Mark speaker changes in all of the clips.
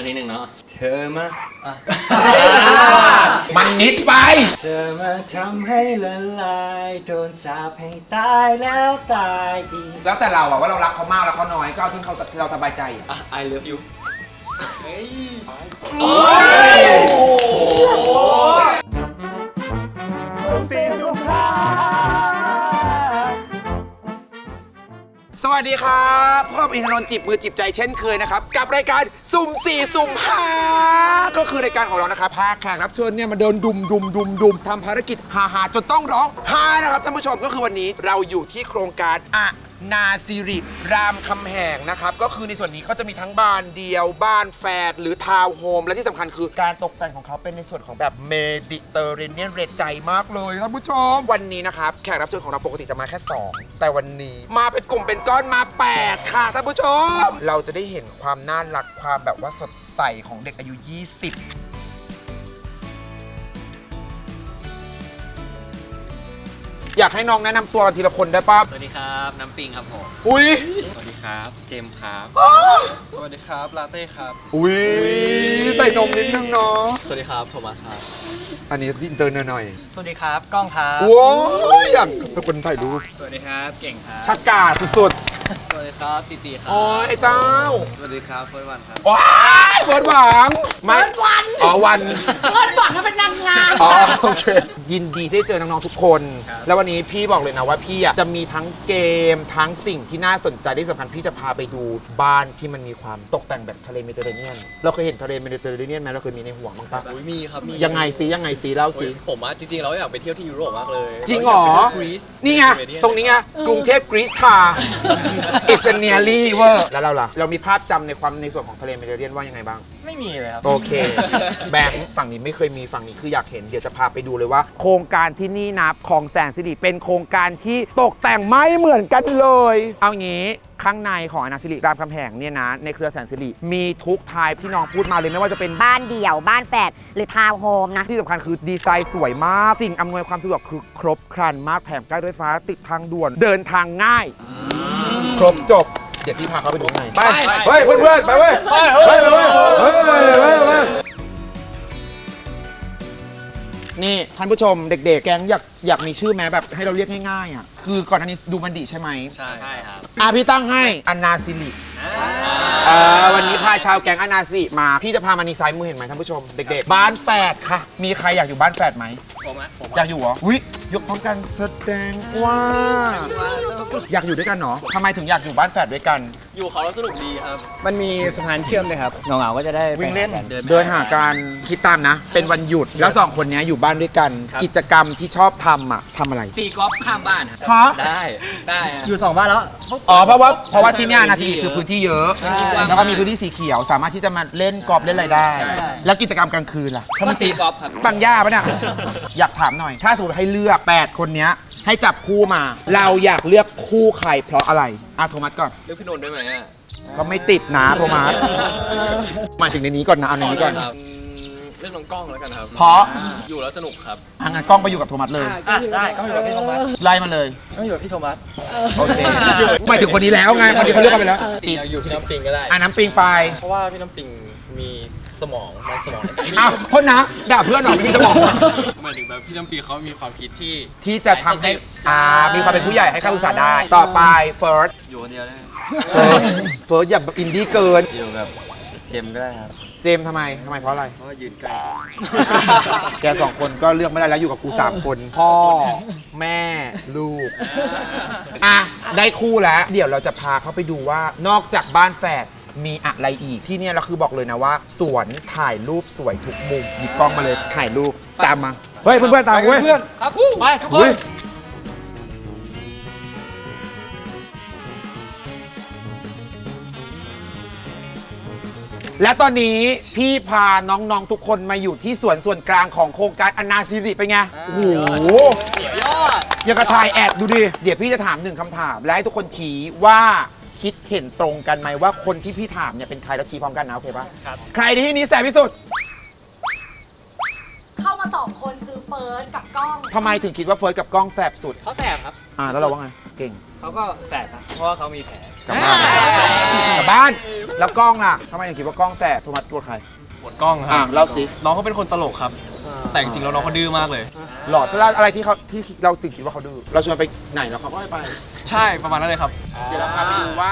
Speaker 1: อันนี้หนึ่งเนาะ เธอมาอะ
Speaker 2: มันนิดไป
Speaker 1: เธอมาทำให้ละลายโดนสาปให้ตายแล้วตายอีก
Speaker 2: แล้วแต่เราอะว่าเรารักเขามากแล้วเขาน้อยก็เอาที่เขาเราสบายใจ
Speaker 1: อะ I love you
Speaker 2: ส สวัสดีครับพ่ออินทนนท์จิบมือจิบใจเช่นเคยนะครับ กับรายการสุ่มสี่สุ่มห้าก็คือรายการของเรานะครับพาแขกรับเชิญเนี่ยมาเดินดุมดุมดุมดุมทำภารกิจฮาฮาจนต้องร้องฮานะครับท่านผู้ชมก็คือวันนี้เราอยู่ที่โครงการอะ นาซิริรามคำแหงนะครับ ก็คือในส่วนนี้เขาจะมีทั้งบ้านเดียวบ้านแฝดหรือทาวน์โฮมและที่สำคัญคือการตกแต่งของเขาเป็นในส่วนของแบบเมดิเตอร์เรเนียนเรใจมากเลยท่านผู้ชม วันนี้นะครับแขกรับเชิญของเราปกติจะมาแค่ 2 แต่วันนี้มาเป็นกลุ่มเป็นก้อนมา 8 ค่ะท่านผู้ชม เราจะได้เห็นความน่ารักความแบบว่าสดใสของเด็กอายุ 20 อยากให้น้องแนะนำตัวกันทีละคนได้ป่ะ
Speaker 1: สวัสดีครับ น้ำปิงครับผม
Speaker 2: อุ้ย
Speaker 1: สวัสดีครับ เจมส์ครับ สวัสดีครับ ลาเต้ครับ
Speaker 2: อุ้ยใส่นมนิดนึงเนาะ
Speaker 1: สวัสดีครับ โทมัสครับ
Speaker 2: อันนี้อินเตอร์หน่อย
Speaker 1: สวัสดีครับ ก้องครับ
Speaker 2: ๆโว้ยอยากเป็นคนถ่ายรูป
Speaker 1: สวัสดีครับ เก่งครับ
Speaker 2: ชักกาดสุด
Speaker 1: สวัสดีครับติติครั
Speaker 2: ๆโอ้ยไอ้เต้า
Speaker 1: สวัสดีครับเฟิร์สวันครับ
Speaker 2: ว้ายเฟิร์สหวังไม่วัน อ๋อวัน
Speaker 3: เปิดหวังให้เป็นนางงาม
Speaker 2: อ๋อโอเคยินดีที่ได้เจอน้องๆทุกคน
Speaker 1: ครับ
Speaker 2: แล้ววันนี้พี่บอกเลยนะว่าพี่อะจะมีทั้งเกมทั้งสิ่งที่น่าสนใจที่สำคัญพี่จะพาไปดูบ้านที่มันมีความตกแต่งแบบทะเลเมดิเตอร์เรเนียนเราเคยเห็นทะเลเมดิเตอร์เรเนียนไหมเราเคยมีในหัวบ้างปะ
Speaker 4: อุ๊ยมีครับมี
Speaker 2: ยังไงซิยังไงซิเล่าซิ
Speaker 4: ผมว่าจริงๆเราอยากไปเที่ยวที่ยุโรปมากเลย
Speaker 2: จริงเหรอา
Speaker 4: อยากไปเที่ยวกรีซ
Speaker 2: นี่ไง
Speaker 4: เมดิเตอ
Speaker 2: ตรงนี้ไงกรุงเทพกรีซทาอิสเนียลีเวอร์แล้วเราล่ะ เรามีภาพจำในความในส่วนของทะเลเมดิเตอร์เรเนียนว่ายังไงบ้าง
Speaker 1: ไม่มีเลยครับ
Speaker 2: โอเค แบงค์ฝั่งนี้ไม่เคยมีฝั่งนี้คืออยากเห็น เดี๋ยวจะพาไปดูเลยว่า โครงการที่นี่นะของแสนสิริเป็นโครงการที่ตกแต่งไม่เหมือนกันเลย เอางี้ข้างในของอนาสิริรามคำแหงเนี่ยนะ ในเครือแสนสิริมีทุกทายที่น้องพูดมาเลยไม่ว่าจะเป็น
Speaker 3: บ้านเดี่ยวบ้านแฝดหรือทาวน์โฮมนะ
Speaker 2: ที่สำคัญคือดีไซน์สวยมาก สิ่งอำนวยความสะดวกคือครบครันมากแถมใกล้ด้วยฟ้าติดทางด่วน เดินทางง่าย ครบจบ เดี๋ยวพี่พาเขาไปดูข้างในไปเฮ้ยเพื่อนๆไปเว้ยไปเฮ้ยไปเว้ยเฮ้ยเฮ้ยเฮ้ยนี่ท่านผู้ชมเด็กๆ แก๊งอยากอยากมีชื่อแม้แบบให้เราเรียกง่ายๆอะคือก่อนอันนี้ดูมันดีใช่ไหม
Speaker 4: ใช่
Speaker 1: ครับ
Speaker 2: อะพี่ตั้งให้อนาซิลิเออวันนี้พาชาวแก๊งอนาซิมา พี่จะพามานีไซด์มือเห็นไหมท่านผู้ชมเด็กๆ บ้านแฝดค่ะ มีใครอยากอยู่บ้านแฝดไหม
Speaker 1: ผมอะผม
Speaker 2: อยากอยู่เหรอวิ ยกพร้อมกันแสดงว่า อยากอยู่ด้วยกันเหรอทำไมถึงอยากอยู่บ้านแฝดด้วยกัน
Speaker 4: อยู่เขาแล้วสนุกดีครับ
Speaker 1: มันมีสะพานเชื่อมเลยครับเงาๆก็จะได้
Speaker 2: วิ่งเล่น
Speaker 1: เดิน
Speaker 2: เดินหาการคิดตามนะ เป็นวันหยุดแล้วสองคนเนี้ยอยู่บ้านด้วยกันกิจกรรมที่ชอบทำอะทำอะไร
Speaker 1: ตีกอล์ฟข้ามบ้านครับ
Speaker 2: ฮะ
Speaker 1: ได้ได้อยู่สองบ้านแล้ว
Speaker 2: อ๋อเพราะว่าเพราะว่าที่เนี่ยนาทีคือพื้นที่เยอะ
Speaker 1: พื้นที่กว้าง
Speaker 2: แล้วก็มีพื้นที่สีเขียวสามารถที่จะมาเล่นกอล์ฟเล่นอะไรได้
Speaker 1: ใช่
Speaker 2: แล้วกิจกรรมกลางคืนล่ะ
Speaker 1: ก็ตีกอล์ฟครับ
Speaker 2: ปังย่าปะเนี่ย อยากถามหน่อย ถ้าสมมติให้เลือก8 คนเนี้ย ให้จับคู่มา เราอยากเลือกคู่ใครเพราะอะไรอะโทมัสก่อน
Speaker 4: เลือกพี่นนท์ได้ไหมอะ
Speaker 2: ก็ไม่ติดนะโทมัสหมายถึงในนี้ก่อนนะเอาในนี้ก่อน
Speaker 4: ครับเลือกน้องกล้องแล้วกันครับ
Speaker 2: เพราะ
Speaker 4: อยู่แล้วสนุกครับ
Speaker 2: อะงั้นกล้องไปอยู่กับโทมัสเลย
Speaker 1: อะได้ก็อยู่กับพี่โทมัส
Speaker 2: ไล่มาเลย
Speaker 1: ก็อยู่กับพี่โทมัส
Speaker 2: โอเคหมายถึงคนนี้แล้วไงคนนี้เขาเลือกกันไปแล้ว
Speaker 4: อยากอยู่พี่น้ำปิงก็ได้
Speaker 2: อะน้ำปิงไป
Speaker 4: เพราะว่าพี่น้ำปิงมีส มองมันสมอง
Speaker 2: อ้าวโทษนะด่าเพื่อนหน่อยไม่มีสมองนะ
Speaker 4: หมายถึงแบบพี่น้ำปิงเขามีความคิดที่
Speaker 2: ที่จะทำให้อ่ามีความเป็นผู้ใหญ่ให้คำปรึกษาได้ ต่อไปเฟิร์ส
Speaker 4: อยู่คนเดียวได้
Speaker 2: เฟิร์สเฟิร์สอย่าแบบอินดี้เกิน
Speaker 4: อยู่กับเจมก็ได้ครับ
Speaker 2: เจมส์ทำไมทำไมเพราะอะไร
Speaker 4: เพราะว่ายืนใกล้
Speaker 2: แกสองคนก็เลือกไม่ได้แล้วอยู่กับกูสามคน พ่อ แม่ลูก อะ ได้คู่แล้ว เดี๋ยวเราจะพาเขาไปดูว่านอกจากบ้านแฝด มีอะไรอีกที่เนี่ยเราคือบอกเลยนะว่า สวนถ่ายรูปสวยทุกมุมหยิบกล้องมาเลยถ่ายรูปตามมาเฮ้ยเพื่อนๆตามเว้ย
Speaker 1: เพื่อนครับไปทุกค
Speaker 2: เฮ้
Speaker 1: น
Speaker 2: ยและตอนนี้พี่พาน้องๆทุกคนมาอยู่ที่สวนส่วนกลางของโครงการอนาซิริไปนไงโอ้โห
Speaker 1: ยอด
Speaker 2: อย่างกระถ่ายแอดดูดิ เดี๋ยวพี่จะถามหนึ่งคำถาม และให้ทุกคนชี้ว่า คิดเห็นตรงกันไหมว่าคนที่พี่ถามเนี่ยเป็นใครแล้วชี้พร้อมกันนะโอเคปะ
Speaker 1: ครับ
Speaker 2: ใครที่นี้แสบที่สุด
Speaker 3: เข้ามาสองคนคือเฟิร์สกับกล้อง
Speaker 2: ทำไมถึงคิดว่าเฟิร์สกับกล้องแสบสุด
Speaker 1: เขาแสบครับ
Speaker 2: อ่าแล้วเราว่าไงเก่ง
Speaker 1: เขาก็แสบครับเพราะว่าเขามีแผล
Speaker 2: กลับบ้านกลับบ้านแล้วกล้องล่ะทำไมถึงคิดว่ากล้องแสบโทมัสตัวใคร
Speaker 4: ปวดกล้องค
Speaker 2: อะ
Speaker 4: รับ
Speaker 2: เล่าสิ
Speaker 4: น้องเขาเป็นคนตลกครับ แต่จริงๆแล้วน้องเขาดื้อมากเลย
Speaker 2: หลอดแล้วอะไรที่เขาที่เราถึงคิดว่าเขาดื้อเราชวนไปไหนแล้วเขาก็ไม่ไป
Speaker 4: ใช่ประมาณนั้นเลยครับ
Speaker 2: เดี๋ยวเราพาไปดูว่า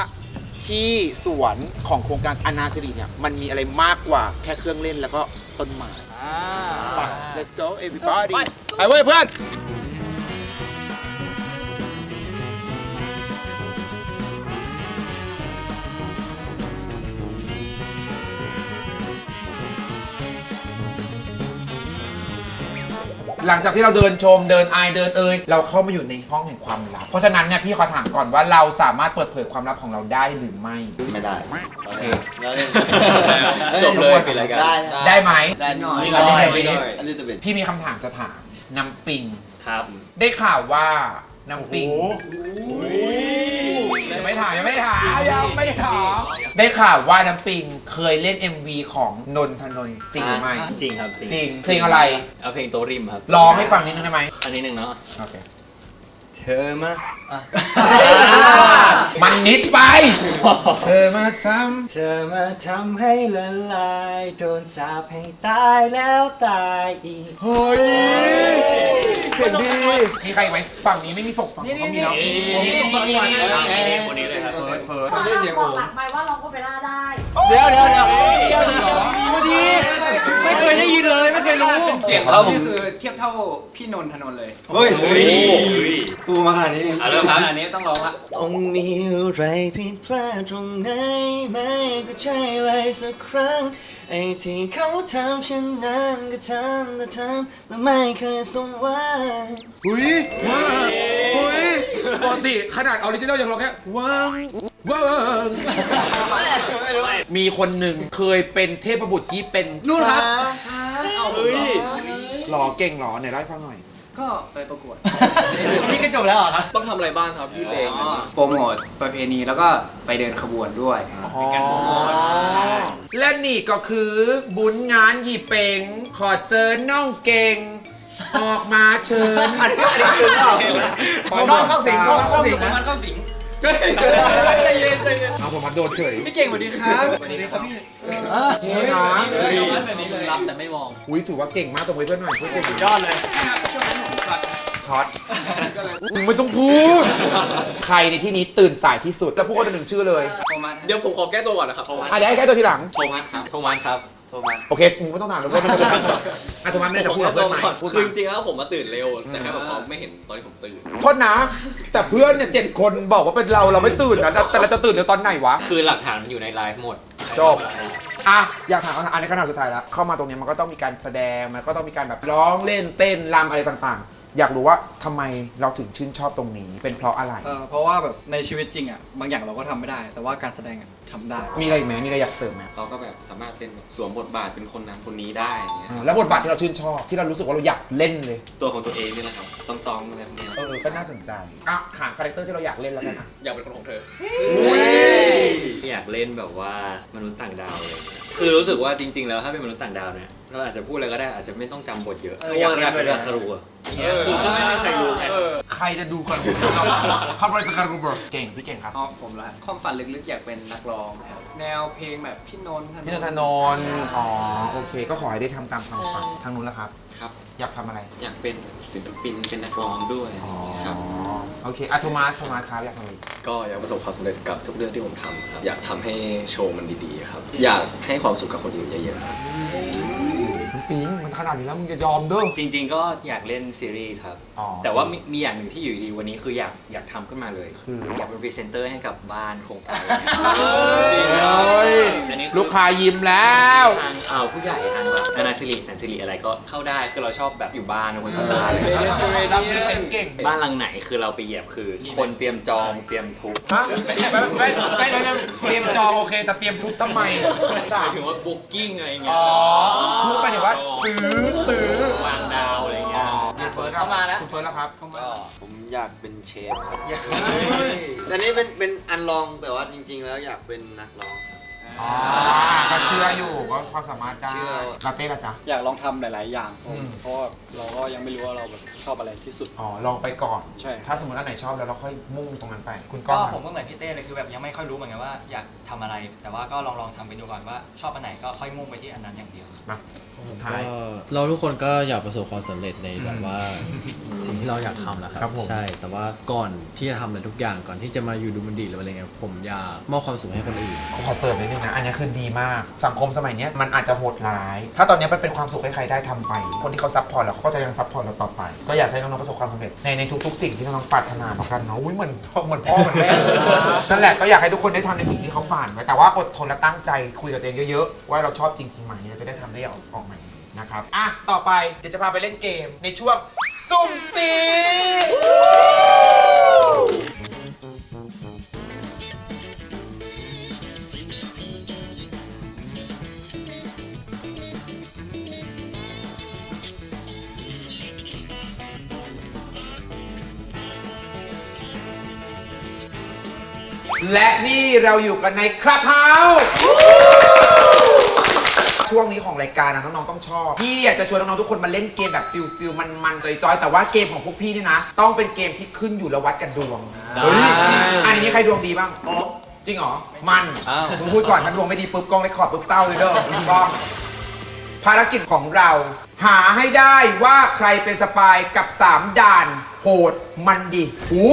Speaker 2: ที่สวนของโครงการอนาสิริเนี่ยมันมีอะไรมากกว่าแค่เครื่องเล่นแล้วก็ต้นไม้ไป let's go everybody ไปเว้ยเพื่อน หลังจากที่เราเดินชมเดินอายเดินเอยเราเข้ามาอยู่ในห้องแห่งความลับ เพราะฉะนั้นเนี่ยพี่ขอถามก่อนว่าเราสามารถเปิดเผยความลับของเราได้หรือไม่
Speaker 5: ไม่ได้
Speaker 2: โอเค
Speaker 5: แล้วเล่น
Speaker 4: จบเลยปิดรายการ
Speaker 5: ได้
Speaker 2: ได้ไหม
Speaker 5: ได้นิดหน่อย
Speaker 2: นิดหน่อย
Speaker 5: นิดหน่อย อันนี้จะเป็น
Speaker 2: พี่มีคำถามจะถามน้ำปิง
Speaker 4: ครับ
Speaker 2: ได้ข่าวว่า น้ำปิงยังไม่ถามยังไม่ถามยังไม่ได้ถามได้ข่าวว่าน้ำปิงเคยเล่น MV ของนนทนนท์จริงหรือไม่
Speaker 6: จริงครับจริง
Speaker 2: จริงเพลงอะไร
Speaker 6: เอาเพลงโตะริมครับ
Speaker 2: ร้องให้ฟังนิดนึงได้ไหม
Speaker 6: อันนี้หนึ่งเนาะ
Speaker 2: โอเค
Speaker 6: เธอมาอะ
Speaker 2: มันนิดไปเธอมาท
Speaker 1: เธอมาทำให้ละลายโดนสาปให้ตายแล้วตายอีกำ
Speaker 2: เฮ้ยเสียงดีมีใครอีกไหมฝั่งนี้ไม่มีศพฝั่งนี้นเขามีแล้ว
Speaker 6: คนนี้เลยครับ
Speaker 2: เฟิร์สเฟิร์ส
Speaker 5: ไม่ได้เสียง
Speaker 3: บ
Speaker 5: ผ
Speaker 3: อก
Speaker 5: ม
Speaker 3: หลังไปว่าร้องโอเปร่าได้
Speaker 2: เดี๋ยวเดี๋ยวเดี๋ยว
Speaker 1: ไม่เคยได้ยินเลยไม่เคยรู้
Speaker 7: เสียงเขานี่คือเทียบเท่าพี่นนทนนท์เลย
Speaker 5: เฮ้ยปูมาขนาดนี้
Speaker 7: เอาเริ่มครับอันนี้ต้องร้องละ
Speaker 1: ต้องมีอะไรผิดพลาดตรงไหนไม่ก็ใช่เลยสักครั้งไอ้ที่เขาทำฉันนั้นก็ทำและทำและไม่เคยสมหวัง
Speaker 2: อุ้ยว้าวอุ้ยปกติขนาดออริจินอลยังร้องแค่ว้า งว้างมีคนหนึ่งเคยเป็นเทพบุตรที่เป็นนู่นครับหล่อเก่งหรอไหนเล่าให้ฟังหน่อย
Speaker 7: ก็ไปประกวด
Speaker 1: นี่ก็จบแล้วเหรอครับ
Speaker 4: ต้องทำอะไรบ้างครับพี่เพลง
Speaker 7: โปรโมทประเพณีแล้วก็ไปเดินขบวนด้วยเป็นการโปรโมทใช่
Speaker 2: และนี่ก็คือบุญงานหยีเปงขอเจอน้องเก่ง ออกมาเชิญอันนี้อันนี้คือน้องเข้าสิงน้องเข้าสิง
Speaker 7: มันเข้าสิง
Speaker 2: ใจเย็นใจเย็นเอาผมมาโดนเฉย
Speaker 7: พี่เก่งสวัสดีครับสวัสดีครับพี่
Speaker 2: เฮ้ยนะ
Speaker 7: แบบนี้เลย
Speaker 6: รับแต่ไม่มอง
Speaker 2: อุ้ยถือว่าเก่งมากตรงนี้เพื่อนหน่อยเพื่อนเก่ง
Speaker 6: ยอดเลย
Speaker 2: ช็อตมึงไม่ต้องพูด ใครในที่นี้ตื่นสายที่สุดแล้วพูดคนละหนึ่งชื่อเลย
Speaker 7: โทมัส
Speaker 4: เดี๋ยวผมขอแก้ตัวก่อนนะครับโทมัส
Speaker 2: อะเดี๋ยวให้แค่ตัวทีหลัง
Speaker 6: โทมัสครับ โทมัสครับ โทมัส
Speaker 2: โอเคมึงไม่ต้องถามแล้วก็ไม่ต้องถามอะถูกไหมไม่ได้จะพูดกับเพื่อนใหม่พูด
Speaker 4: คือจ
Speaker 2: มา
Speaker 4: ริงๆแล้วผมมาตื่นเร็ว แต่แค่แบบเขาไม่เห็นตอนที่ผมตื่น
Speaker 2: โทษนะ แต่เพื่อนเนี่ยเจ็ดคนบอกว่าเป็นเราเราไม่ตื่นนะแต่เราจะตื่นเดี๋ยวตอนไหนวะ
Speaker 6: คือหลักฐานมันอยู่ในไลฟ์หมด
Speaker 2: จบอะอยากถามคำถามอันนี้คำถามสุดท้ายแล้วเข้ามาตรงเนี้ยมันก็ต้องมีการแสดงมันก็ต้องมีการแบบร้องเล่นเต้นรำอะไรต่างๆ อยากรู้ว่าทำไมเราถึงชื่นชอบตรงนี้ เป็นเพราะอะไร
Speaker 8: เอ่อเพราะว่าแบบในชีวิตจริงอะบางอย่างเราก็ทำไม่ได้ แต่ว่าการแสดงอะทำได้
Speaker 2: มีอะไรอีกไหมมีอะไรอยากเสริมไหม
Speaker 5: เราก็แบบสามารถเป็นแบบสวมบทบาทเป็นคนนั้นคนนี้ได้อย่างเงี้ยค
Speaker 2: อ่า
Speaker 5: รับ
Speaker 2: แล้วบทบาทที่เราชื่นชอบ ที่เรารู้สึกว่าเราอยากเล่นเลย
Speaker 5: ตัวของตัวเองนี่แหละครับต้องตองๆอะไรพวกเนี้ย
Speaker 2: เออ ก็น่าสนใจอะขานคาแรคเตอร์ที่เราอยากเล่นแล้วกันอะ
Speaker 4: อยากเป็นคนของเธอ
Speaker 6: อยากเล่นแบบว่ามนุษย์ต่างดาวเลย คือรู้สึกว่าจริง ๆ แล้วถ้าเป็นมนุษย์ต่างดาวเนี่ย เราอาจจะพูดอะไรก็ได้อาจจะไม่ต้องจำบทเยอะอยากเล่นเป็นคารูอะคือก็ไม่มีใครรู้ไง
Speaker 2: ใครจะดูกันคาร์บอนสคารูเบอร์เก่งพี่เก่งครับ
Speaker 7: อ๋อผมละความฝันลึกๆอยากเป็นนักร้องครับแนวเพลงแบบพี่นนท์
Speaker 2: พี่นนทนนท์อ๋อโอเค ก็ขอให้ได้ทำตามความฝันทางนู้นแล้วครับ
Speaker 5: ครับ
Speaker 2: อยากทำอะไร
Speaker 5: อยากเป็นศิลปินเป็นนักร้องด้วยครับ
Speaker 2: โอเคอะโทมัสโทมัสครับอยากทำอะไร
Speaker 4: ก็อยากประสบความสำเร็จกับทุกเรื่องที่ผมทำครับ อยากทำให้โชว์มันดีๆครับ อยากให้ความสุขกับคนอื่นเยอะๆครับ
Speaker 2: น้ำปิงมัน ขนาดนี้แล้วมึงจะยอมเด้อ
Speaker 6: จริงๆก็อยากเล่นซีรีส์ครับ
Speaker 2: อ๋อ
Speaker 6: แต่ว่ามีมีอย่างหนึ่งที่อยู่ดีวันนี้คืออยากอยากทำขึ้นมาเลย
Speaker 2: คือ
Speaker 6: อยากเป็นพรีเซนเตอร์ให้กับบ้านโครงการ
Speaker 2: เฮ้ย
Speaker 6: อันนี้อ
Speaker 2: ลูกค้ายิ้มแล้ว
Speaker 6: ทางเอ่อผู้ใหญ่ทางแบบนานาสิริแสนสิริอะไรก็เข้าได้คือเราชอบแบบอยู่บ้านคนทำบ้าน
Speaker 2: รับพรีเซนต์เก่ง
Speaker 6: บ้านหลังไหนคือเราไปเหยียบคือ คนเตรียมจองเตรียมทุบ
Speaker 2: ฮะไม่ไม่ไม่ไม่ไม่เตรียมจองโอเค แต่เตรียมทุบทำไม
Speaker 6: หมายถึงว่าบุ๊กิ้งอะไรเงี้
Speaker 2: อ๋
Speaker 6: ย
Speaker 2: อทุบไปถึงว่าซื้อซื้อ
Speaker 6: วางดาวอะไร
Speaker 2: อ๋
Speaker 6: เงี้
Speaker 2: อยคุณเฟิร์สครับ
Speaker 6: เข้ามาแล้ว
Speaker 2: คุณเฟิร์สแล้วครับ
Speaker 5: ก็ผมอยากเป็นเชฟครับแต่นี่เป็นเป็นอันลองแต่ว่าจริง ๆ แล้วอยากเป็นนักร้องครับ
Speaker 2: อ๋อก็เชื่ออยู่ว่าความสามารถได้
Speaker 8: เชื่อ
Speaker 2: ลาเต้ละจ๊ะ
Speaker 8: อยากลองทำหลาย ๆ อย่างผม
Speaker 2: อืม
Speaker 8: เพราะว่าเราก็ยังไม่รู้ว่าเราแบบชอบอะไรที่สุด
Speaker 2: อ๋อลองไปก่อน
Speaker 8: ใช่
Speaker 2: ถ้าสมมติอันไหนชอบแล้วเราค่อยมุ่งตรงนั้นไป คุณก้
Speaker 9: ก็
Speaker 2: อง
Speaker 9: ผมก็เหมือนพี่เต้เลยคือแบบยังไม่ค่อยรู้เหมือนกันว่าอยากทำอะไร แต่ว่าก็ลองลองทำไปดูก่อนว่าชอบอันไหนก็ค่อยมุ่งไปที่อันนั้นอย่างเดียว
Speaker 2: มา สุดท้าย
Speaker 10: ก็เราทุกคนก็อยากประสบความสำเร็จในแบบว่าสิ่งที่เราอยากทำแหละค
Speaker 2: ครั
Speaker 10: รั
Speaker 2: บบผม
Speaker 10: ใช่แต่ว่าก่อนที่จะทำอะไรทุกอย่างก่อนที่จะมาอยู่ดูมันดีหรืออะไรเงี้ยผมอยากมอบความสุขให้คนอื่น
Speaker 2: ขอเสริมนิดนึงนะ อันนี้คือดีมาก สังคมสมัยเนี้ยมันอาจจะโหดร้าย ถ้าตอนนี้มันเป็นความสุขให้ใครได้ทำไป คนที่เขาซัพพอร์ตเราเขาก็จะยังซัพพอร์ตเราต่อไป ก็อยากให้น้องๆประสบความสำเร็จในในทุกๆ สิ่งที่น้องๆปรารถนาเหมือนกันเนาะ อุ้ยเหมือนเหมือนพ่อเหมือนแม่เลยนั่นแหละก็อยากให้ทุกคนได้ทำในสิ่งที่เขาฝันไว้ แต่ว่าอดทนและตั้งใจคุยกับตัวเองเยอะๆ ว่าเราชอบจริงๆไหมจะได้ทำได้ออกออกมาดี นะครับ อะ ต่อไปเดี๋ยวจะพาไปเล่นเกมในช่วงสุ่มสีและนี่เราอยู่กันในคลับเฮาส์ ช่วงนี้ของรายการนะน้องๆต้องชอบพี่อยากจะชวนน้องๆทุกคนมาเล่นเกมแบบฟิลฟิลมันมันๆจอยๆแต่ว่าเกมของพวกพี่นี่นะ ต้องเป็นเกมที่ขึ้นอยู่และวัดกันดวงเฮ้ยอันนี้ใครดวงดีบ้างจริงเหรอมันมึงพูดก่อนถ้าดวงไม่ดีปุ๊บกล้องเลคคอร์ดปุ๊บเศร้าเลยเด้อกล้อง ภารกิจของเรา หาให้ได้ว่าใครเป็นสปายกับ 3 ด่าน โหดมันดิโอ้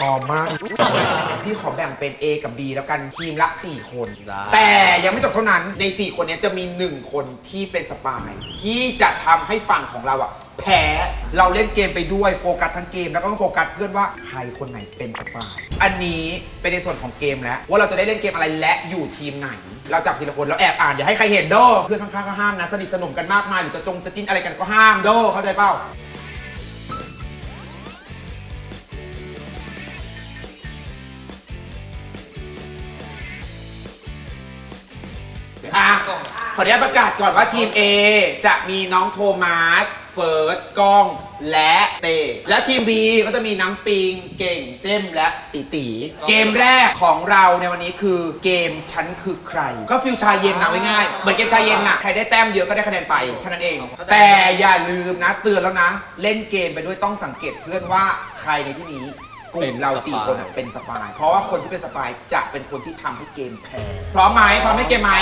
Speaker 2: หอมมากพี่ขอแบ่งเป็น A กับ B แล้วกันทีมละ 4 คน แต่ยังไม่จบเท่านั้นใน 4 คนนี้จะมี 1 คนที่เป็นสปาย ที่จะทำให้ฝั่งของเราอะแพ้เราเล่นเกมไปด้วยโฟกัสทั้งเกม แล้วก็ต้องโฟกัสเพื่อนว่าใครคนไหนเป็นสปาย อันนี้เป็นในส่วนของเกมแล้วว่าเราจะได้เล่นเกมอะไรและอยู่ทีมไหน เราจับทีละคนแล้วแอบอ่านอย่าให้ใครเห็นโดเพื่อนข้างๆก็ห้ามนะสนิทสนมกันมากมายหรือจะจงจะจิ้นอะไรกันก็ห้ามโดเข้าใจเปล่า ขออนุญาตประกาศก่อนว่าทีม A จะมีน้องโทมัสเฟิร์สก้องและเต้และทีม B ก็จะมีน้ำปิงเก่งเจมและตีตีเกมแรกของเราในวันนี้คือเกมฉันคือใคร ก็ฟิลชายเย็นนะง่ายๆเหมือนเกมชายเย็นน่ะใครได้แต้มเยอะก็ได้คะแนนไปแค่นั้นเอง แต่อย่าลืมนะเตือนแล้วนะ เล่นเกมไปด้วยต้องสังเกตเพื่อนว่าใครในที่นี้ กลุ่มเราสี่คนอะเป็นสปาย เพราะว่าคนที่เป็นสปายจะเป็นคนที่ทำให้เกมแพ้พร้อมไหมพร้อมให้เกมไหม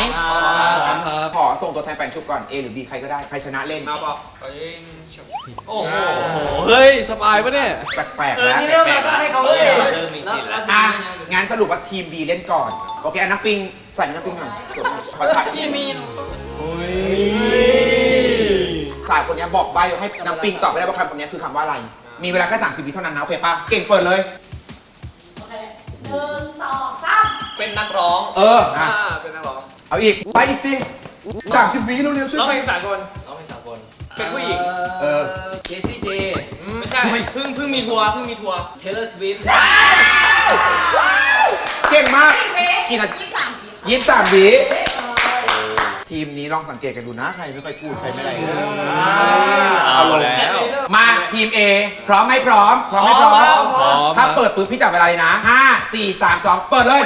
Speaker 2: ขอส่งตัวแทนแปลงชุบก่อน A หรือ B ใครก็ได้ ใครชนะเล่น
Speaker 7: เอาบอกเอายิงฉุบโอ้โห
Speaker 10: เฮ้ย สบายปะเนี่ย
Speaker 2: แปลกๆแล้ว
Speaker 7: นี่เรื่องอะไรก็ให้เขาเล่น
Speaker 2: อะงั้นสรุปว่าทีม B เล่นก่อน โอเคอันน้ำปิงใส่น้ำปิงหน่อยสวมขอถ่าย
Speaker 7: ที่มี
Speaker 2: สายคนนี้บอกใบให้น้ำปิงตอบไม่ได้ว่าคำคนนี้คือคำว่าอะไร มีเวลาแค่30วิเท่านั้นนะโอเคป่ะเก่งเปิดเลย
Speaker 3: โอเคหนึ่งสองสาม
Speaker 7: เป็นนักร้อง
Speaker 2: เอออะ
Speaker 7: เป็นนักร้อง
Speaker 2: เอาอีกไปอีกสิ30วิเร็วๆช่วย
Speaker 7: ร้อง
Speaker 2: ไป
Speaker 7: เพลงสากล
Speaker 6: น้องเป็นสาวคน
Speaker 7: เป็นผู้หญิง
Speaker 2: เออ
Speaker 7: เจสซี่เจไม่ใช่เพิ่งเพิ่งมีทัวร์เพิ่งมีทัวร์เทเลอร์สวิฟต์
Speaker 2: เก่งมาก
Speaker 3: เป๊ะ
Speaker 2: กี่นาที
Speaker 3: ยี่สิบสามที
Speaker 2: ยี่สิบสามวิ ทีมนี้ลองสังเกตกันดูนะใครไม่ค่อยพูดใครไม่อะไรเออเอาลงแล้ว มาทีม A พร้อมไหมพร้อม พร้อมไหมพร้อม
Speaker 10: พร้อม
Speaker 2: ถ้าเปิดปุ๊บพี่จับเวลาเลยนะ 5 4 3 2 เปิดเลย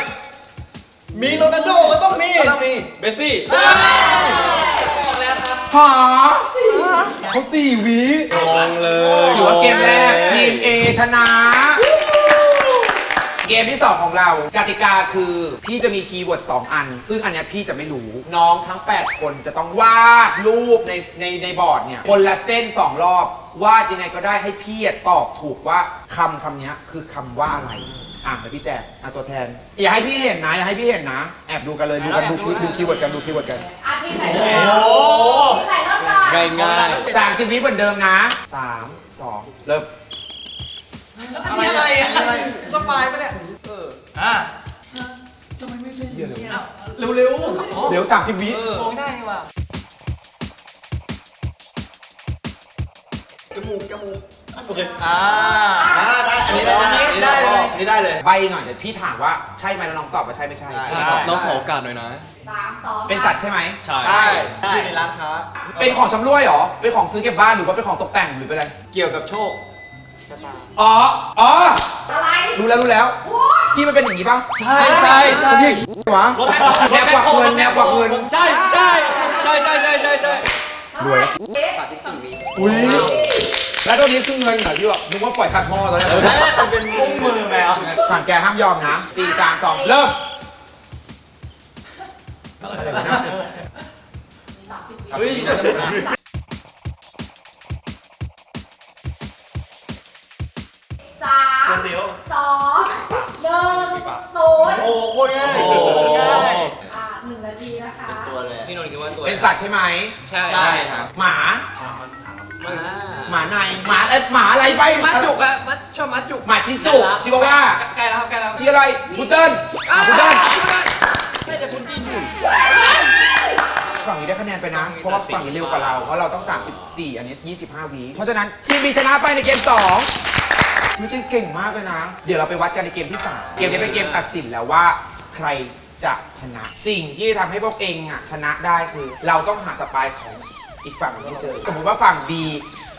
Speaker 7: มีโรนัลโดก็ต้องมีต้องมีเบสซี่
Speaker 2: หาเขาสี่วิ
Speaker 10: งงเลย
Speaker 2: ถือว่าเกมแรกทีม A ชนะ เกมที่ 2 ของเรา กติกาคือพี่จะมีคีย์เวิร์ด2อัน ซึ่งอันเนี้ยพี่จะไม่รู้ น้องทั้ง 8 คนจะต้องวาดรูปในในในบอร์ดเนี่ย คนละเส้น 2 รอบ วาดยังไงก็ได้ให้พี่อะตอบถูกว่าคำคำเนี้ยคือคำว่าอะไร อะเดี๋ยวพี่แจกอะตัวแทน อย่าให้พี่เห็นนะ อย่าให้พี่เห็นนะ แอบดูกันเลยดูกันดูคีย์ดูคีย์เวิร์ดกันดูคีย์เวิร์ดกัน
Speaker 3: อาทีมไหนเริ่มก่อนทีมไหนเริ่มก่อน
Speaker 10: ง่ายง่าย
Speaker 2: สามสิบวิเหมือนเดิมนะสามสองเริ่ม
Speaker 7: อะไรอะไรสปายปะเนี่ยเอออะ
Speaker 2: เดี๋ยว
Speaker 7: เร็วเร็ว
Speaker 2: เดี๋ยวสามสิบวิ
Speaker 7: มองได้นี่ว่ะจมูกจมูกโอเคอ่าได้อันนี้ได้อันนี้ได้เลยอันนี้ได้เลย
Speaker 2: ใบหน่อยเดี๋ยวพี่ถามว่าใช่ไหมแล้วน้องตอบว่าใช่ไม่ใช่
Speaker 7: ได้
Speaker 10: น้องขอโอกาสหน่อยนะ
Speaker 3: สามสอง
Speaker 2: เป็นสัตว์ใช่ไหม
Speaker 10: ใช่
Speaker 7: ใช่อยู่ในร้านค้า
Speaker 2: เป็นของชำร่วยเหรอเป็นของซื้อเก็บบ้านหรือว่าเป็นของตกแต่งหรือเป็นอะไร
Speaker 7: เกี่ยวกับโชค ชะตา
Speaker 2: อ๋อ อ๋อ
Speaker 3: อะไร
Speaker 2: รู้แล้วรู้แล้ว
Speaker 3: พูด
Speaker 2: ที่มันเป็นอย่างนี้ป่ะ
Speaker 1: ใช่ใช่ใช่
Speaker 2: นี่วะแนวกวักเงินแนวกวักเงิน
Speaker 1: ใช่ใช่ใช่ใช่ใช่ใช่ใช่
Speaker 2: รวยแล้ว
Speaker 3: สามสิบสี่วิ
Speaker 2: อุ้ยแล้วตัวนี้คือเงินเหรอที่แบบนึกว่าปล่อยคัดหม้อตอนแรก
Speaker 1: มันเป็นกุ้งมือแมว
Speaker 2: ฝั่งแกห้ามยอมนะตีสามสองเริ่มอะไรวะเนี่ย
Speaker 3: มีสามสิบวิ
Speaker 2: เฮ้ย
Speaker 3: สองหนึ่งศูนย์
Speaker 1: โอ้โคตรง่ายโอ้ง่าย
Speaker 3: อ่าหนึ่งนาทีนะคะ
Speaker 1: ตัวเลย
Speaker 6: พี่นนท์คิดว่าตัว
Speaker 2: เป็นสัตว์ใช่ไหม
Speaker 6: ใช่
Speaker 1: ใช่ครับ
Speaker 2: หมา
Speaker 6: มา
Speaker 2: หมาในหมาเอ้ยหมาอะไรไป
Speaker 6: มัดจุกอะมัดชอบมัดจุก
Speaker 2: หมาชิสุชิวาว่า
Speaker 6: ใกล้แล้วครับใกล้แล้ว
Speaker 2: ชื่ออะไรพุดเดิ้ลหมาพุดเดิ้ล
Speaker 6: น่าจะพุดดิ้นอยู่
Speaker 2: ฝั่งนี้ได้คะแนนไปนะ เพราะว่าฝั่งนี้เร็วกว่าเรา เพราะเราต้อง 34 อันนี้ 25วิเพราะฉะนั้นทีมบีชนะไปในเกม 2 นี่เก่งมากเลยนะ เดี๋ยวเราไปวัดกันในเกมที่ 3 เกมนี้เป็นเกมตัดสินแล้วว่าใครจะชนะ สิ่งที่ทำให้พวกเองอะชนะได้คือ เราต้องหาสปายของอีกฝั่งหนึ่งให้เจอ สมมติว่าฝั่ง B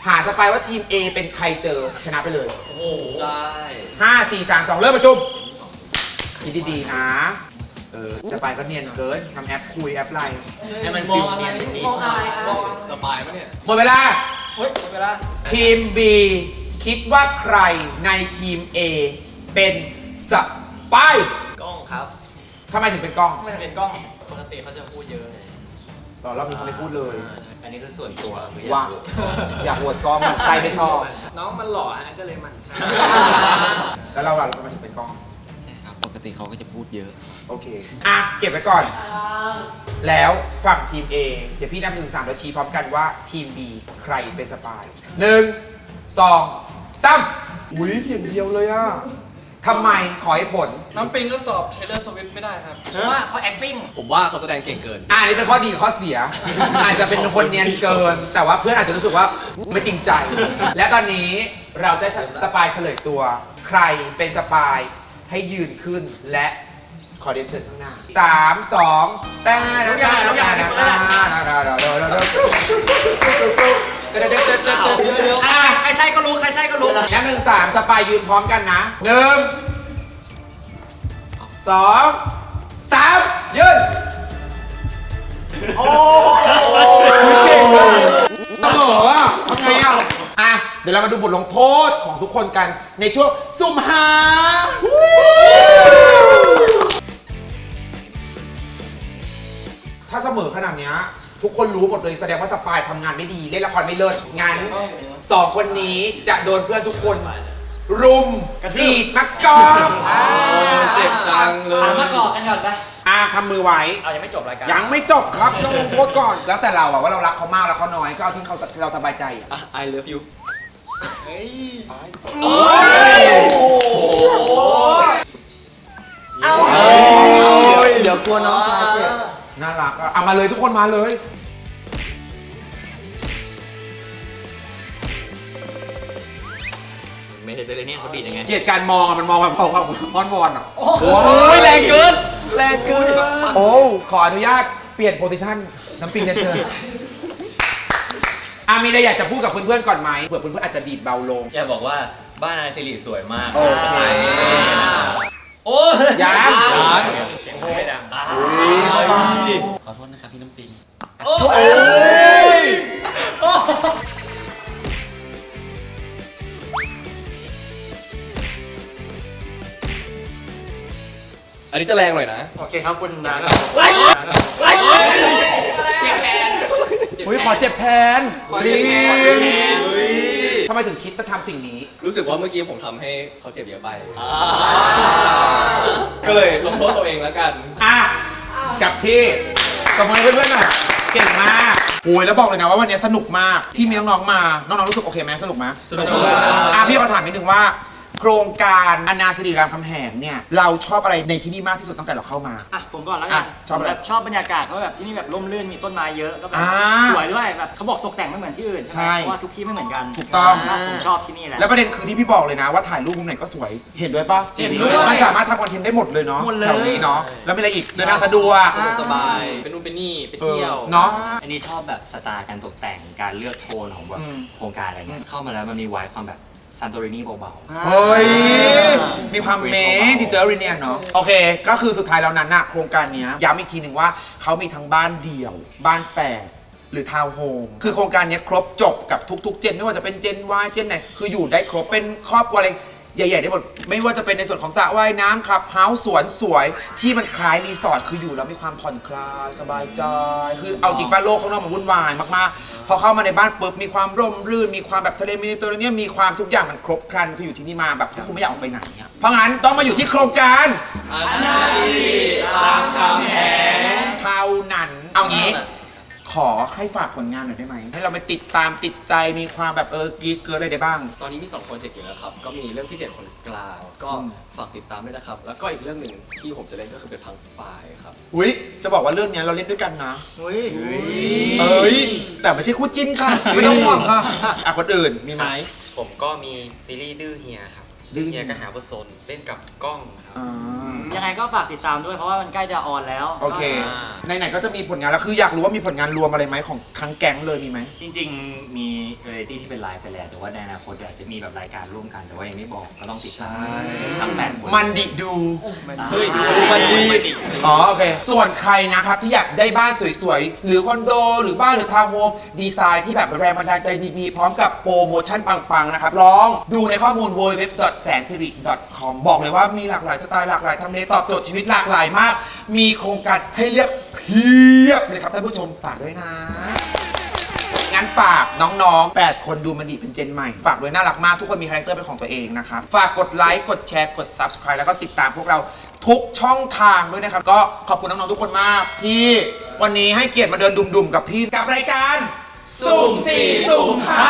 Speaker 2: หาสปายว่าทีม A เป็นใครเจอชนะไปเลย
Speaker 1: ได้
Speaker 2: 5 4 3 2 เริ่มประชุมคิดดีๆนะ เออสปายก็เนียนเกินทำแอปคุยแอปไลน์
Speaker 6: ให้มันฟิลเนียนนิด
Speaker 1: มองอะไรครับ
Speaker 6: สบายปะเนี่ย
Speaker 2: หมดเวลา
Speaker 1: เฮ้ยหมดเวลา
Speaker 2: ทีม B คิดว่าใครในทีม A เป็นสปาย
Speaker 6: กล้องครับ
Speaker 2: ทำไมถึงเป็นกล้อง
Speaker 1: ไม่เป็นกล้อง
Speaker 6: ปกติเขาจะพูดเยอะ
Speaker 2: ตอนรอบนี้เขาไม่พูดเลย
Speaker 6: อันนี้คือส่วนตัวคือ
Speaker 2: ว่าอยากโหวตกล้องมันใครไม่ชอบ
Speaker 6: น้องมันหล่อฮะก็เลยมัน
Speaker 2: แล้วเราล่ะเราทำไมถึงเป็นกล้อง
Speaker 5: ใช่ครับ ปกติเขาก็จะพูดเยอะ
Speaker 2: โอเค อะ เก็บไว้ก่อน
Speaker 3: อ่า
Speaker 2: แล้วฝั่งทีม A เดี๋ยวพี่นับหนึ่งสามแล้วชี้พร้อมกันว่าทีม B ใครเป็นสปายหนึ่งสอง สามอุ้ยเสียงเดียวเลยอะทำไมขอให้ผล
Speaker 1: น้ำปิงก็ตอบเทเลอร์สวิฟไม่ได้ครับเพราะว่าเขา acting
Speaker 6: ผมว่าเขาแสดงเก่งเกิน
Speaker 2: อ่านี่เป็นข้อดีกับข้อเสีย อาจจะเป็นคนเนียนเกิน แต่ว่าเพื่อนอาจจะรู้สึกว่าไม่จริงใจ และตอนนี้เราจะสปายเฉลยตัว ใครเป็นสปายให้ยืนขึ้นและขอเรียนเชิญข้างหน้าสามสองแต่แต่แต่แต่อ่ะ
Speaker 1: ใครใช่ก็รู้ใครใช่ก็รู้
Speaker 2: นับหนึ่งสามสปายยืนพร้อมกันนะหนึ่งสองสามยืนโอ้เก่งมากเสมออะทำไงอะอะเดี๋ยวเรามาดูบทลงโทษของทุกคนกันในช่วงสุ่มหาถ้าเสมอขนาดเนี้ย ทุกคนรู้หมดเลยแสดงว่าสปายทำงานไม่ดี เล่นละครไม่เลิศงั้นสองคนนี้จะโดนเพื่อนทุกคน รุมจีดมากอบ
Speaker 6: เจ็บจังเลย
Speaker 1: ถามมาก่อนกันก่อนไป
Speaker 2: อะทำมือไว้
Speaker 1: เอายังไม่จบรายการ
Speaker 2: ยังไม่จบครับต้องลงโทษก่อน แล้วแต่เราอะว่าเรารักเขามากแล้วเขาน้อยก็เอาที่เขาเราสบายใจอะ
Speaker 6: อะ I love you
Speaker 1: เดี๋ยวกลัวน้องชายเจ็บ
Speaker 2: น่ารักอะเอามาเลยทุกคนมาเลย
Speaker 6: ไม่ได้เลยเนี่ยเขาดีดยังไง
Speaker 2: เกลียดการมองอะมันมองแบบพอความอ้อนวอนอะ
Speaker 1: โอ้ยแรงเกินแรงเกิน
Speaker 2: โอ้ขออนุญาตเปลี่ยนโพสิชันน้ำปิงเนี่ยเจออามีอะไรอยากจะพูดกับเพื่อนๆก่อนไหมเผื่อเพื่อนๆอาจจะดีดเบาลง
Speaker 6: อยากบอกว่าบ้านนายสิริสวยมาก
Speaker 2: โอเค
Speaker 6: สไต ล์นะครับโอ้ย
Speaker 2: ยัง
Speaker 6: เสียงไม่ดัง
Speaker 5: ขอโทษนะครับพี่น้ำปิง
Speaker 6: โอ้ย
Speaker 4: อันนี้จะแรงหน่อยนะ
Speaker 1: โอเคครับคุณนา
Speaker 3: เจ็บแขน
Speaker 2: เฮ้ยขอเจ็บแทนลิง ทำไมถึงคิดจะทำสิ่งนี้
Speaker 4: รู้สึกว่าเมื่อกี้ผมทำให้เขาเจ็บเยอะไป ก็เลยลงโทษตัวเองแล้วกัน
Speaker 2: อะกลับที่ตบมือให้เพื่อนๆหน่อยเก่งมากโอ้ยแล้วบอกเลยนะว่าวันนี้สนุกมากที่มีน้องๆมา น้องๆรู้สึกโอเคไหมสนุกไหมสนุกอะพี่ขอถามนิดนึงว่า โครงการอนาสิริรามคำแหงเนี่ย เราชอบอะไรในที่นี่มากที่สุดตั้งแต่เราเข้ามา
Speaker 1: อะผมก่อนแล้วกั
Speaker 2: อะ
Speaker 1: น
Speaker 2: ชอบอะไร
Speaker 1: แบบชอบบรรยากาศเพราะแบบที่นี่แบบร่มรื่นมีต้นไม้เยอะก็แบบ
Speaker 2: อ่า
Speaker 1: สวยด้วยแบบเขาบอกตกแต่งไม่เหมือนที่อื่น
Speaker 2: ใช่
Speaker 1: ใช่ไหมเพราะว่าทุกที่ไม่เหมือนกัน
Speaker 2: ถูกต้องา
Speaker 1: ผมชอบที่นี่แหละ
Speaker 2: แล้วประเด็นคือที่พี่บอกเลยนะว่าถ่ายรูปมุมไหนก็สวยเห็นด้วยปะ
Speaker 1: เห็นด้วย
Speaker 2: มันสามารถทำคอนเทนต์ได้หมดเลยเนาะ
Speaker 1: หมดเลย
Speaker 2: แถวนี้เนาะแล้วมีอะไรอีกเดินทางสะดวก
Speaker 6: สะดวกสบาย เป็นนู่นเป็นนี่ ไปเที่ยว
Speaker 2: เนาะ
Speaker 11: อันนี้ชอบแบบสไตล์การตกแต่งการเลือกโทนของแบบ
Speaker 2: อืม
Speaker 11: โครงการอะไรเงี้ยเข้ามาแล้วมันมีไวท์ความแบบ
Speaker 7: ซันโตรินีเบา
Speaker 2: เฮ้ย มีความเมดิเตอร์เรเนียนเนาะโอเค ก็คือสุดท้ายแล้วนั้นนะโครงการเนี้ยย้ำอีกทีหนึ่งว่าเขามีทั้งบ้านเดี่ยว บ้านแฝดหรือทาวน์โฮมคือโครงการเนี้ยครบจบกับทุกๆ เจนไม่ว่าจะเป็นเจน Y เจนไหนคืออยู่ได้ครบเป็นครอบครัวอะไร ใหญ่ๆได้หมด ไม่ว่าจะเป็นในส่วนของสระว่ายน้ำขับเฮาส์สวนสวย ที่มันคล้ายรีสอร์ทคืออยู่แล้วมีความผ่อนคลายสบายใจ คือเอาจริงป้าโลกข้างนอกมันวุ่นวายมากๆ พอเข้ามาในบ้านปุ๊บมีความร่มรื่น มีความแบบทะเลเมดิเตอร์เรเนียนมีความทุกอย่างมันครบครันคืออยู่ที่นี่มาแบบที่คุณไม่อยากออกไปไหนอะเพราะงั้นต้องมาอยู่ที่โครงการเท่านั้นเอางี้ ขอให้ฝากผลงานหน่อยได้ไหม ให้เราไปติดตามติดใจมีความแบบเออกรีดเกิร์อะไรได้บ้าง
Speaker 4: ตอนนี้มี2โปรเจกต์อยู่แล้วครับ ก็มีเรื่องพี่เจ็ดคนกลาง ก็
Speaker 2: อืม
Speaker 4: ฝากติดตามด้วยนะครับ แล้วก็อีกเรื่องหนึ่งที่ผมจะเล่นก็คือเป็นพังสปายครับ
Speaker 2: อุ้ยจะบอกว่าเรื่องเนี้ยเราเล่นด้วยกันนะ
Speaker 1: เฮ้ย
Speaker 2: เอ้ย แต่ไม่ใช่คู่จิ้นค่ะ ไม่ต้องห่วงค่ะ อะคนอื่นมีไหม
Speaker 5: ผมก็มีซีรีส์ดื้อเฮียครับ
Speaker 2: ดื้อ
Speaker 5: เฮียกับหาบุญซนเล่นกับกล้องครับ
Speaker 2: อ่า
Speaker 1: ยังไงก็ฝากติดตามด้วยเพราะว่ามันใกล้จะออนแล้ว
Speaker 2: โอเคไหนๆก็จะมีผลงานแล้วคืออยากรู้ว่ามีผลงานรวมอะไรไหมของทั้งแก๊งเลยมีไหม
Speaker 7: ๆจริงๆ มีเรียลิตี้ที่เป็นไลฟ์ไปแล้วแต่ว่าในอนาคตอาจจะมีแบบรายการร่วมกัน แต่ว่ายังไม่บอกก็ต้องติดตามทั้งแปดคน
Speaker 2: มันดิดู
Speaker 7: เฮ้ย
Speaker 2: มันดี อ๋อโอเค ส่วนใครนะครับที่อยากได้บ้านสวยๆ หรือคอนโด หรือบ้านหรือทาวน์โฮมดีไซน์ที่แบบแรงบันดาลใจดีๆ พร้อมกับโปรโมชั่นปังๆ นะครับลองดูในข้อมูล w w w s a n s i r i c o m บอกเลยว่ามีหลากหลายสไตล์หลากหลายทำเลตอบโจทย์ชีวิตหลากหลายมาก มีโครงการให้เลือกเพียบเลยครับท่านผู้ชมฝากด้วยนะ งั้นฝากน้องๆ 8 คนดูมันดีเป็นเจนใหม่ ฝากด้วยน่ารักมากทุกคนมีคาแรคเตอร์เป็นของตัวเองนะครับ ฝากกดไลค์กดแชร์กด Subscribe แล้วก็ติดตามพวกเราทุกช่องทางด้วยนะครับ ก็ขอบคุณน้องๆทุกคนมากที่วันนี้ให้เกียรติมาเดินดุมๆกับพี่กับรายการ สุ่มสี่สุ่มห้า